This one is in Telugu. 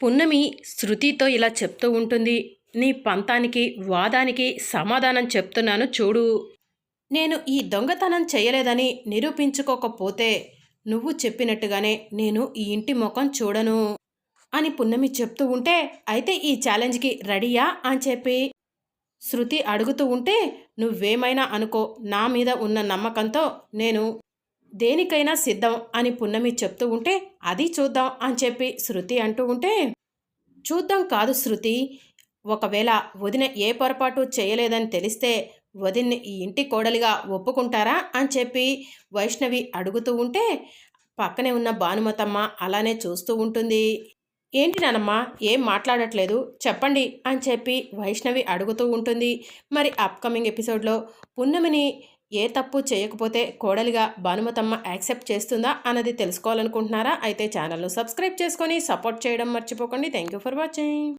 పున్నమి శృతితో ఇలా చెప్తూ ఉంటుంది. నీ పంతానికి వాదానికి సమాధానం చెప్తున్నాను చూడు. నేను ఈ దొంగతనం చేయలేదని నిరూపించుకోకపోతే నువ్వు చెప్పినట్టుగానే నేను ఈ ఇంటి ముఖం చూడను అని పున్నమి చెప్తూ ఉంటే అయితే ఈ ఛాలెంజ్కి రెడీయా అని చెప్పి శృతి అడుగుతూ ఉంటే నువ్వేమైనా అనుకో నా మీద ఉన్న నమ్మకంతో నేను దేనికైనా సిద్ధం అని పున్నమి చెప్తూ ఉంటే అది చూద్దాం అని చెప్పి శృతి అంటూ ఉంటే చూద్దాం కాదు శృతి. ఒకవేళ వదిన ఏ పొరపాటు చేయలేదని తెలిస్తే వదిన్ని ఈ ఇంటి కోడలిగా ఒప్పుకుంటారా అని చెప్పి వైష్ణవి అడుగుతూ ఉంటే పక్కనే ఉన్న భానుమతమ్మ అలానే చూస్తూ ఉంటుంది. ఏంటి నానమ్మ ఏం మాట్లాడట్లేదు? చెప్పండి అని చెప్పి వైష్ణవి అడుగుతూ ఉంటుంది. మరి అప్కమింగ్ ఎపిసోడ్లో పున్నమిని ఏ తప్పు చేయకపోతే కోడలిగా భానుమతమ్మ యాక్సెప్ట్ చేస్తుందా అన్నది తెలుసుకోవాలనుకుంటున్నారా? అయితే ఛానల్ను సబ్స్క్రైబ్ చేసుకొని సపోర్ట్ చేయడం మర్చిపోకండి. Thank you for watching.